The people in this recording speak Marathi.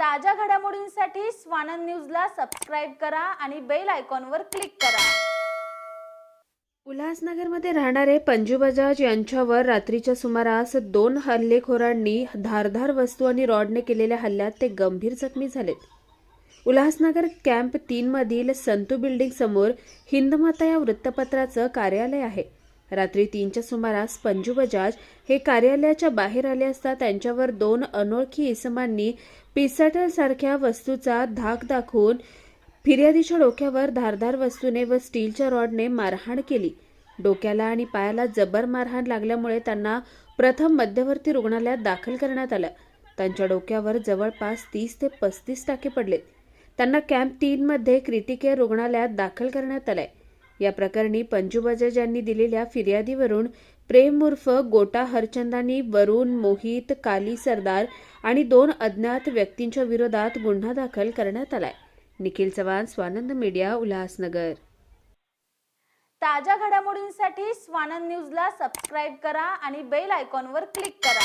ताज्या घडामोडींसाठी स्वानंद न्यूजला सबस्क्राईब करा आणि बेल आयकॉनवर क्लिक करा. उल्हासनगरमध्ये राहणारे पंजू बजाज यांच्यावर रात्रीच्या सुमारास दोन हल्लेखोरांनी धारधार वस्तू आणि रॉडने केलेल्या हल्ल्यात ते गंभीर जखमी झालेत. उल्हासनगर कॅम्प तीनमधील संतू बिल्डिंग समोर हिंदमाता या वृत्तपत्राचं कार्यालय आहे. रात्री तीनच्या सुमारास पंजू बजाज हे कार्यालयाच्या बाहेर आले असता त्यांच्यावर दोन अनोळखी इसमांनी पिसाटलसारख्या वस्तूचा धाक दाखवून फिर्यादीच्या डोक्यावर धारदार वस्तूने व स्टीलच्या रॉडने मारहाण केली. डोक्याला आणि पायाला जबर मारहाण लागल्यामुळे त्यांना प्रथम मध्यवर्ती रुग्णालयात दाखल करण्यात आलं. त्यांच्या डोक्यावर जवळपास तीस ते पस्तीस टाके पडलेत त्यांना कॅम्प तीनमध्ये क्रिटिकेअर रुग्णालयात दाखल करण्यात आलंय. या प्रकरणी पंजू बजाज यांनी दिलेल्या फिर्यादीवरून प्रेम उर्फ गोटा हरचंदानी वरुण मोहित काली सरदार आणि दोन अज्ञात व्यक्तींच्या विरोधात गुन्हा दाखल करण्यात आलाय. निखिल चव्हाण स्वानंद मीडिया उल्हासनगर. ताज्या घडामोडींसाठी स्वानंद न्यूजला सबस्क्राईब करा आणि बेल आयकॉनवर क्लिक करा.